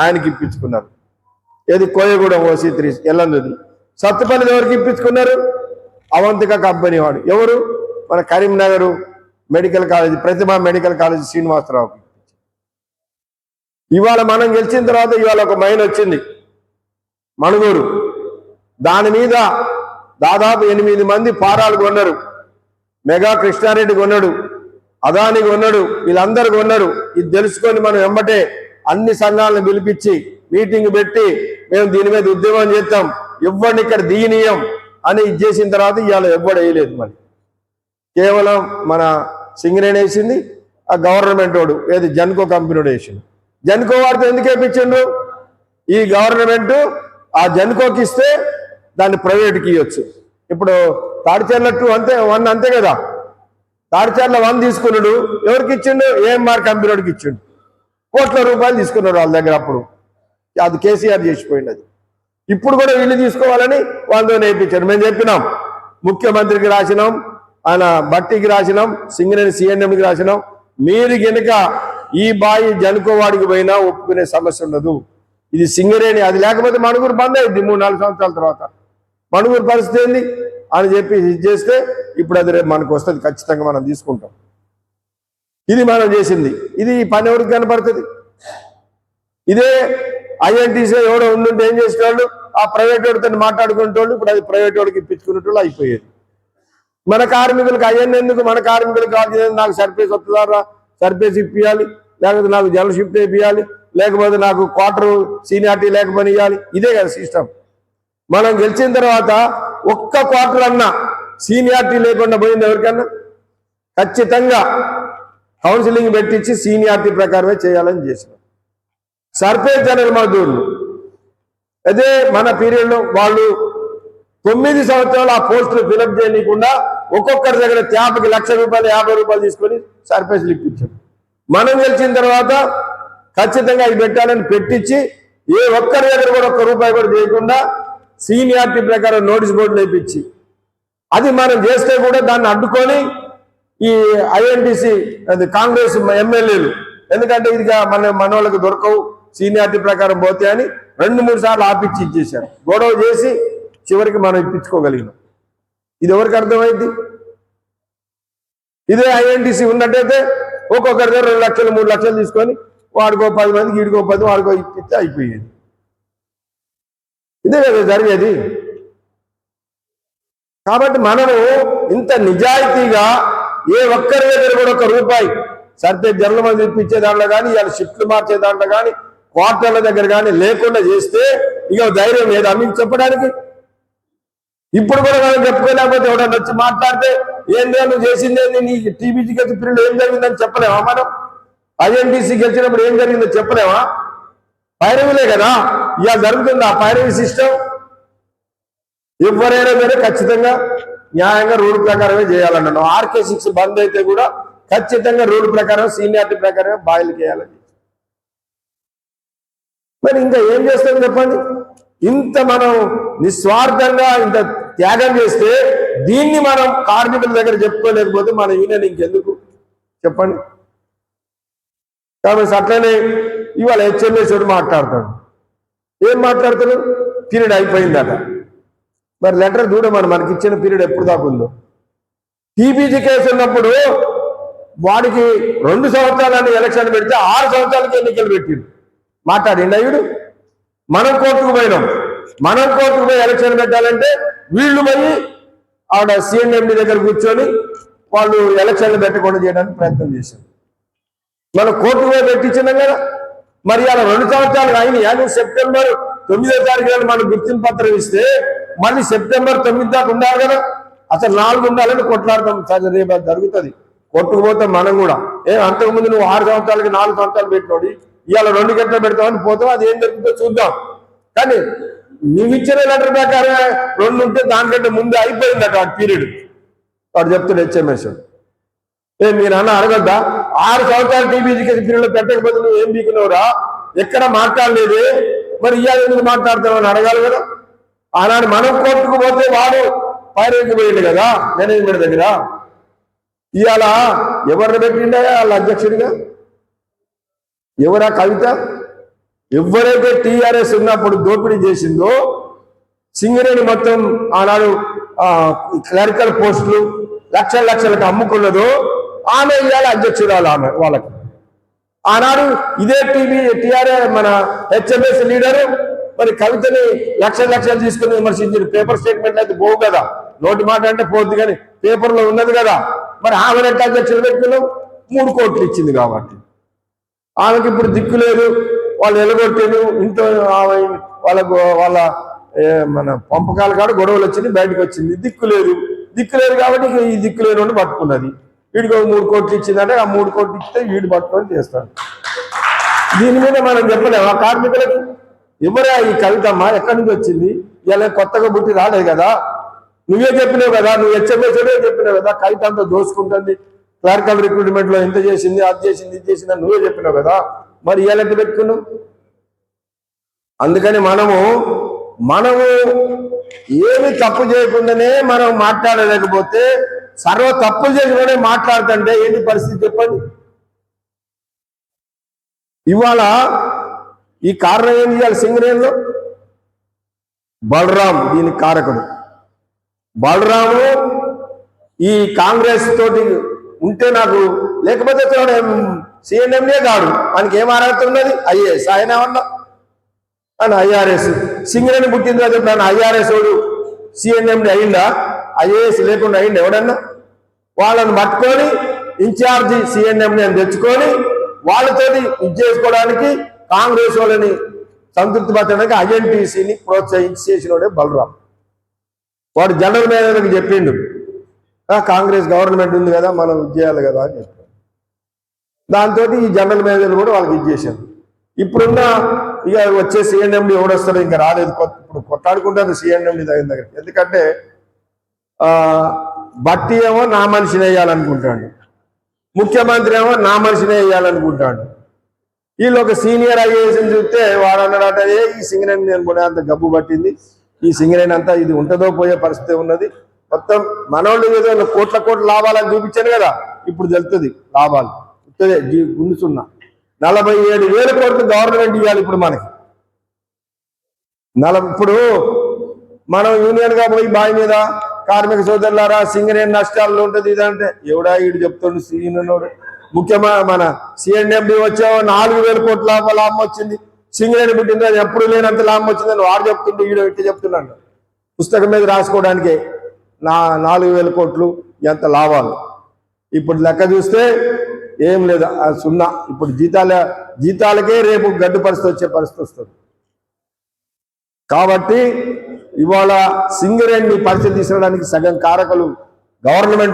ఆయనకి ఇప్పించుకున్నారు. ఏది కోయగూడెం ఓసీ త్రీ ఎల్లందుది. సత్తుపల్లి ఎవరికి ఇప్పించుకున్నారు? అవంతిక కంపెనీ వాడు. ఎవరు? మన Karimnagar medical college Prathibha medical college శ్రీనివాసరావుకి ఇవాళ మనం గెలిచిన తర్వాత ఇవాళ ఒక మైన్ వచ్చింది. మణుగూరు. దాని మీద దాదాపు ఎనిమిది మంది పారాలు కొన్నారు. మెగా కృష్ణారెడ్డి కొన్నాడు. అదాని కొన్నాడు. వీళ్ళందరూ కొన్నారు. ఇది తెలుసుకొని మనం వెంబటే అన్ని సంఘాలను పిలిపించి మీటింగ్ పెట్టి మేము దీని మీద ఉద్యమం చేస్తాం ఇవ్వండి ఇక్కడ దీనియం అని ఇది చేసిన తర్వాత ఇవాళ ఎవ్వడు వేయలేదు మరి. కేవలం మన సింగరేణి వేసింది ఆ గవర్నమెంట్ వాడు ఏది జన్కో కంపెనీ వాడు వేసిండు. జన్కో వాడితో ఎందుకు వేయించిండ్రు? ఈ గవర్నమెంట్ ఆ జన్కోకి ఇస్తే దాన్ని ప్రైవేట్కి ఇవ్వచ్చు ఇప్పుడు తాడిచర్ల టూ అంతే వన్ అంతే కదా. తాడిచర్ల వన్ తీసుకున్నాడు ఎవరికి ఇచ్చిండు? ఏఎంఆర్ కంపెనీ వాడికి ఇచ్చిండు. కోట్ల రూపాయలు తీసుకున్నారు వాళ్ళ దగ్గర అప్పుడు. అది కేసీఆర్ చేసిపోయింది అది. ఇప్పుడు కూడా వీళ్ళు తీసుకోవాలని వాళ్ళతో నేర్పించారు మేము చెప్పినాం ముఖ్యమంత్రికి రాసినాం ఆయన భట్టికి రాసినాం సింగరేణి సిఎన్ఎంకి రాసినాం. మీరు గనుక ఈ బాయి జనుకోవాడికి పోయినా ఒప్పుకునే సమస్య ఉండదు. ఇది సింగరేణి అది లేకపోతే మణుగురు బంద్ అయింది మూడు నాలుగు సంవత్సరాల తర్వాత. మణుగురు పరిస్థితి ఏంది? అని చెప్పి ఇది చేస్తే ఇప్పుడు అది రేపు మనకు వస్తుంది ఖచ్చితంగా మనం తీసుకుంటాం. ఇది మనం చేసింది. ఇది పని ఎవరికి కనపడుతుంది? ఇదే ఐఎన్టీసీ ఎవడో ఉండుంటే ఏం చేసేవాళ్ళు ఆ ప్రైవేట్ వాడితో మాట్లాడుకునేటోళ్ళు ఇప్పుడు అది ప్రైవేట్ వాడికి ఇప్పించుకునేటోళ్ళు అయిపోయేది. మన కార్మికులకు అయ్యన్ని ఎందుకు? మన కార్మికులకు కావాలి నాకు సర్ఫేస్ వస్తుందారా? సర్ఫేస్ ఇప్పియాలి. లేకపోతే నాకు జల షిఫ్ట్ ఇప్పియాలి. లేకపోతే నాకు క్వార్టర్ సీనియారిటీ లేకపోతే ఇవ్వాలి ఇదే కదా సిస్టమ్. మనం గెలిచిన తర్వాత ఒక్క క్వార్టర్ అన్నా సీనియారిటీ లేకుండా పోయింది ఎవరికన్నా? ఖచ్చితంగా కౌన్సిలింగ్ పెట్టించి సీనియారిటీ ప్రకారమే చేయాలని చేసినాం. సర్పే జనరల్ మజదూర్లు అదే మన పీరియడ్లో వాళ్ళు తొమ్మిది సంవత్సరాలు ఆ పోస్టులు ఫిలప్ చేయకుండా ఒక్కొక్కరి దగ్గర త్యాపకి లక్ష రూపాయలు యాభై రూపాయలు తీసుకొని సర్పంచ్లు ఇప్పించారు మనం గెలిచిన తర్వాత ఖచ్చితంగా ఇది పెట్టాలని పెట్టించి ఏ ఒక్కరి దగ్గర కూడా ఒక్క రూపాయి కూడా చేయకుండా సీనియారిటీ ప్రకారం నోటీస్ బోర్డులు వేయించి అది మనం చేస్తే కూడా దాన్ని అడ్డుకొని ఈ ఐఎన్టీసీ అది కాంగ్రెస్ ఎమ్మెల్యేలు. ఎందుకంటే ఇది మన మన దొరకవు సీనియారిటీ ప్రకారం పోతే అని రెండు మూడు సార్లు ఆపిచ్చి ఇచ్చేశారు. గొడవ చేసి చివరికి మనం ఇప్పించుకోగలిగినాం. ఇది ఎవరికి అర్థమైంది? ఇదే ఐఎన్టీసీ ఉన్నట్టయితే ఒక్కొక్కరి దగ్గర రెండు లక్షలు మూడు లక్షలు తీసుకొని వాడికో పది మందికి వీడికో పది వాడికో ఇప్పిస్తే అయిపోయేది. ఇదే కదా జరిగేది. కాబట్టి మనము ఇంత నిజాయితీగా ఏ ఒక్కరి దగ్గర కూడా ఒక రూపాయి సరితే జనరల్ మంది ఇప్పించే దాంట్లో కానీ ఇవాళ షిఫ్ట్లు మార్చే దాంట్లో కానీ క్వార్టర్ల దగ్గర కానీ లేకుండా చేస్తే ఇక ధైర్యం లేదా అమ్మి చెప్పడానికి. ఇప్పుడు కూడా మనం చెప్పుకోలేకపోతే ఎవడన్నా వచ్చి మాట్లాడితే ఏందో నువ్వు చేసింది ఏంది? నీ టీబీజీ గెలిచి పిల్లలు ఏం జరిగిందని చెప్పలేమా మనం? ఐఎన్టీసీ గెలిచినప్పుడు ఏం జరిగిందో చెప్పలేమా పైరవీలే కదా. ఇవాళ జరుగుతుంది ఆ పైరవీ సిస్టమ్ ఎవరైనా సరే ఖచ్చితంగా న్యాయంగా రూల్ ప్రకారమే చేయాలన్నాను ఆర్కే సిక్స్ బంద్ అయితే కూడా ఖచ్చితంగా రూల్ ప్రకారం సీనియారిటీ ప్రకారమే బాయిల్ చేయాలని. మరి ఇంకా ఏం చేస్తాం చెప్పండి? ఇంత మనం నిస్వార్థంగా ఇంత త్యాగం చేస్తే దీన్ని మనం కార్మికుల దగ్గర చెప్పుకోలేకపోతే మన యూనియన్ ఇంకెందుకు? చెప్పండి. కాబట్టి అట్లనే ఇవాళ హెచ్ఎంఎస్ మాట్లాడతాడు. ఏం మాట్లాడతాడు? పీరియడ్ అయిపోయిందట. మరి లెటర్ చూడమని మనకి ఇచ్చిన పీరియడ్ ఎప్పుడు దాకా ఉందో. టీపీజీ కేసు ఉన్నప్పుడు వాడికి రెండు సంవత్సరాలని ఎలక్షన్ పెడితే ఆరు సంవత్సరాలకి ఎన్నికలు పెట్టిండు. మాట్లాడిండు అయ్యుడు మనం కోర్టుకు పోయినాం. మనం కోర్టుకు పోయి ఎలక్షన్ పెట్టాలంటే వీళ్ళు పోయి ఆవిడ సిఎండి దగ్గర కూర్చొని వాళ్ళు ఎలక్షన్లు పెట్టకుండా చేయడానికి ప్రయత్నం చేశారు. మనం కోర్టుకు పోయి పెట్టించినాం కదా. మరి అలా రెండు సంవత్సరాలు అయినాయి? అని సెప్టెంబర్ తొమ్మిదో తారీఖు మనం గుర్తింపు పత్రం ఇస్తే మళ్ళీ సెప్టెంబర్ తొమ్మిది దాకా ఉండాలి కదా. అసలు నాలుగు ఉండాలని కొట్లాడతాం సరే రేపు జరుగుతుంది. కొట్టుకుపోతే మనం కూడా. ఏ అంతకుముందు నువ్వు ఆరు సంవత్సరాలకి నాలుగు సంవత్సరాలు పెట్టినోడి ఇవాళ రెండు గంటలు పెడతామని పోతాం అది ఏం జరుగుతుందో చూద్దాం. కానీ నువ్వు ఇచ్చిన లెటర్ ప్రకారం రెండు ఉంటే దానికంటే ముందే అయిపోయిందట ఆ పీరియడ్. వాడు చెప్తాడు హెచ్ఎంఎస్. ఏ మీరు అన్న అడగద్దా? ఆరు సంవత్సరాలు టీబీజీకి పీరియడ్ పెట్టకపోతే నువ్వు ఏం బీకున్నావురా? ఎక్కడ మాట్లాడలేదు మరి ఇవాళ ఎందుకు మాట్లాడతావు అని అడగాలి కదా. ఆనాడు మనం కోర్టుకు పోతే వాడు పైరవికి కదా మేనేజ్మెంట్ దగ్గర ఇవాళ ఎవరిని పెట్టిండే వాళ్ళ అధ్యక్షుడిగా? ఎవరా కవిత? ఎవరైతే టీఆర్ఎస్ ఉన్నప్పుడు దోపిడీ చేసిందో సింగరేణి మొత్తం ఆనాడు క్లరికల్ పోస్టులు లక్షల లక్షలకు అమ్ముకున్నదో ఆమె ఇవాళ అధ్యక్షురాలు ఆమె వాళ్ళకి. ఆనాడు ఇదే టీవీ టీఆర్ఎస్ మన హెచ్ఎంఎస్ లీడరు మరి కవితని లక్ష లక్షలు తీసుకుని విమర్శించారు. పేపర్ స్టేట్మెంట్ అయితే పోవు కదా. నోటి మాట అంటే పోద్ది కానీ పేపర్లో ఉన్నది కదా. మరి ఆమె ఎట్లా అధ్యక్షులు పెట్టుకున్నాం మూడు కోట్లు ఇచ్చింది కాబట్టి. ఆమెకి ఇప్పుడు దిక్కు లేదు. వాళ్ళు ఎలగొట్టారు ఇంత ఆమె వాళ్ళకు వాళ్ళ ఏ, మన పంపకాల కాడ గొడవలు వచ్చింది బయటకు వచ్చింది. దిక్కు లేదు. దిక్కు లేదు కాబట్టి ఈ దిక్కు లేని వాడిని పట్టుకున్నది. వీడికి మూడు కోట్లు ఇచ్చిందంటే ఆ మూడు కోట్లు ఇస్తే వీడు పట్టుకొని చేస్తాడు. దీని మీద మనం చెప్పలేము. ఆ కార్మికులకు ఎవరా ఈ కవితమ్మ ఎక్కడి నుంచి వచ్చింది? ఇలా కొత్తగా పుట్టి రాలేదు కదా? నువ్వే చెప్పినావు కదా నువ్వు హెచ్చరికలే చెప్పినావు కదా కవిత అంతా దోసుకుంటుంది. క్లరికల్ రిక్రూట్మెంట్లో ఎంత చేసింది అది చేసింది ఇది చేసింది నువ్వే చెప్పినావు కదా? మరి ఇలా పెట్టుకున్నావు? అందుకని మనము మనము ఏమి తప్పు చేయకుండానే మనం మాట్లాడలేకపోతే సర్వ తప్పులు చేసుకునే మాట్లాడుతుంటే ఏంటి పరిస్థితి చెప్పండి? ఇవాళ ఈ కారణం ఏం చేయాలి సింగరేణిలో? బలరాం దీని కారకుడు. బలరాము ఈ కాంగ్రెస్ తోటి ఉంటే నాకు లేకపోతే సిఎన్ఎంఏ కాడు. మనకి ఏం అర్హత ఉన్నది? ఐఏఎస్. ఆయన ఏమన్నా? అని ఐఆర్ఎస్. సింగరేణి పుట్టింది తర్వాత నన్ను ఐఆర్ఎస్ వాడు సిఎన్ఎండి అయిందా ఐఏఎస్ లేకుండా అయింది ఎవడన్నా? వాళ్ళని పట్టుకొని ఇన్ఛార్జి సిఎన్ఎంని అని తెచ్చుకొని వాళ్ళతోటి ఇది చేసుకోవడానికి కాంగ్రెస్ వాళ్ళని సంతృప్తి పరచడానికి ఐఎన్టీసీని ప్రోత్సహించి చేసినోడే బలరాం. వాడు జనరల్ మేనేజర్కి చెప్పిండు కాంగ్రెస్ గవర్నమెంట్ ఉంది కదా మనం ఇది చేయాలి కదా అని చెప్పాడు. దాంతో ఈ జనరల్ మేనేజర్ కూడా వాళ్ళకి ఇచ్చేసారు ఇప్పుడున్న ఇక వచ్చే సిఎన్ఎండి ఎవడొస్తాడో ఇంకా రాలేదు. కొత్త- ఇప్పుడు కొట్టాడుకుంటారు సిఎన్ఎండి దగ్గర దగ్గర. ఎందుకంటే బట్టి ఏమో నా మనిషిని వేయాలనుకుంటాడు. ముఖ్యమంత్రి ఏమో నా మనిషిని వేయాలనుకుంటాడు. వీళ్ళు ఒక సీనియర్ ఐఏఎస్ చూస్తే వాడు అన్నాడట ఏ ఈ సింగరేణి నేను కూడా అంత గబ్బు పట్టింది. ఈ సింగరేణి అంతా ఇది ఉంటుందో పోయే పరిస్థితి ఉన్నది. మొత్తం మనోళ్ళు ఏదో కోట్ల కోట్ల లాభాలని చూపించాను కదా ఇప్పుడు తెలుస్తుంది లాభాలు. ఇక్కడే నలభై ఏడు వేల కోట్లు గవర్నమెంట్ ఇవ్వాలి ఇప్పుడు మనకి. నలభై ఇప్పుడు మనం యూనియన్గా పోయి బావి మీద కార్మిక సోదరులారా సింగరేణి నష్టాల్లో ఉంటుంది ఇదంటే ఎవడా ఈడు చెప్తుండు సీనియర్ ముఖ్యమైన మన సిఎన్ఎండి వచ్చే నాలుగు వేల కోట్ల లాభం వచ్చింది. సింగరేణి పుట్టింది? అది ఎప్పుడు లేనంత లాభం వచ్చిందని వాడు చెప్తుంటే ఈడు పెట్టి చెప్తున్నాడు. పుస్తకం మీద రాసుకోవడానికి నా నాలుగు వేల కోట్లు ఎంత లాభాలు? ఇప్పుడు లెక్క చూస్తే ఏం లేదు. సున్నా. ఇప్పుడు జీతాల జీతాలకే రేపు గడ్డు పరిస్థితి వచ్చే పరిస్థితి వస్తుంది. కాబట్టి ఇవాళ సింగరేణి పరిస్థితి తీసుకురావడానికి సగం కారకులు గవర్నమెంట్